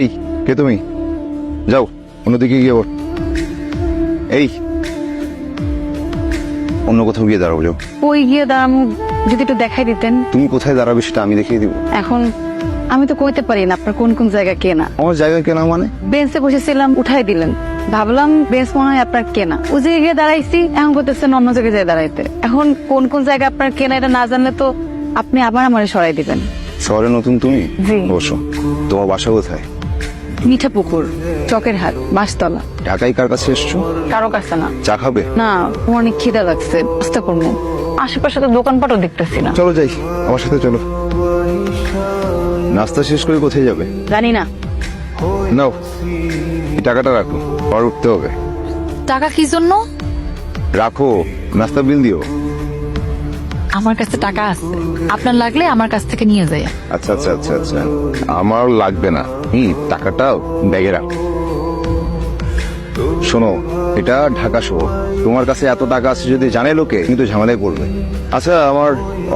এই কে তুমি? যাও অন্যদিকে গিয়ে ওঠ এই অন্য কোথাও গিয়ে দাঁড়াবো যাও। ওই গিয়ে দাঁড়ানো যদি একটু দেখাই দিতেন। তুমি কোথায় দাঁড়াবে সেটা আমি দেখিয়ে দিব। এখন আমি তো কইতে পারি না আপনার কোন কোন জায়গা কেনা। আমার জায়গা কেনা মানে? বেঞ্চে বসেছিলাম উঠাই দিলেন। ভাবলাম বেঞ্চ মনে হয় আপনার কেনা। ওই জায়গায় গিয়ে দাঁড়াইছি এখন করতেছেন অন্য জায়গায় যায় দাঁড়াইতে। এখন কোন কোন জায়গা আপনার কেনা এটা না জানলে তো আপনি আবার আমার সরাই দিবেন। শহরে নতুন তুমি? বসো। তোমার বাসা কোথায়? মিঠা পুকুর চকের হাট বাঁশতলা ঢাকায় কার কাছে এসছো? কারও কাছে না। চা খাবে? না আমার অনেক খিদা লাগছে বুঝতে করব। আশেপাশে তো দোকানপাটও দেখতেছি না। চলো যাই আমার সাথে চলো। নাস্তা শেষ করে কোথায় যাবে? জানি না। নাও এই টাকাটা রাখো পর উঠতে হবে। টাকা কি জন্য? রাখো নাস্তা বিল দিও। আমার কাছে টাকা আছে। আপনার লাগলে আমার কাছ থেকে নিয়ে যায় আচ্ছা আচ্ছা আচ্ছা আচ্ছা। আমার লাগবে না। হি টাকাটা ব্যাগে রাখো। শোনো এটা ঢাকা শহর। তোমার কাছে এত টাকা আছে যদি জানে লোকে কিন্তু ঝামেলায় পড়বে। আচ্ছা আমার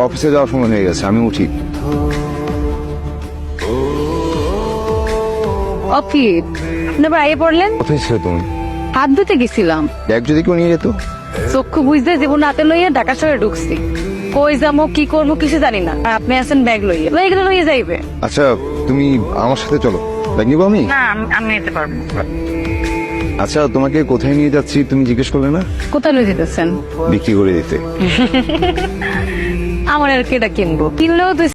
অফিসে যাওয়ার সময় হয়ে গেছে আমি উঠি। অফিস? আপনি আবার আইয়ে পড়লেন? কোথায় ছিল তুমি? হাত ধুতে গেছিলাম। ব্যাগ যদি কেউ নিয়ে যেত? চক্ষু বুঝতে জীবন হাতে লইয়া ঢাকা শহরে ঢুকছি। কই যাব কি করব কিছু জানি না। আর আপনি আছেন ব্যাগ লইয়া ব্যাগ লইয়ে যাইবে। আচ্ছা তুমি আমার সাথে চলো। ব্যাগ নিবো আমি? না আমি নিতে পারব। আচ্ছা তোমাকে কোথায় নিয়ে যাচ্ছি তুমি জিজ্ঞেস করলে না? কোথায় লই যেতেছেন? বিক্রি করে দিতে। আমার আর কেটা কিনবো? কিনলেও তুই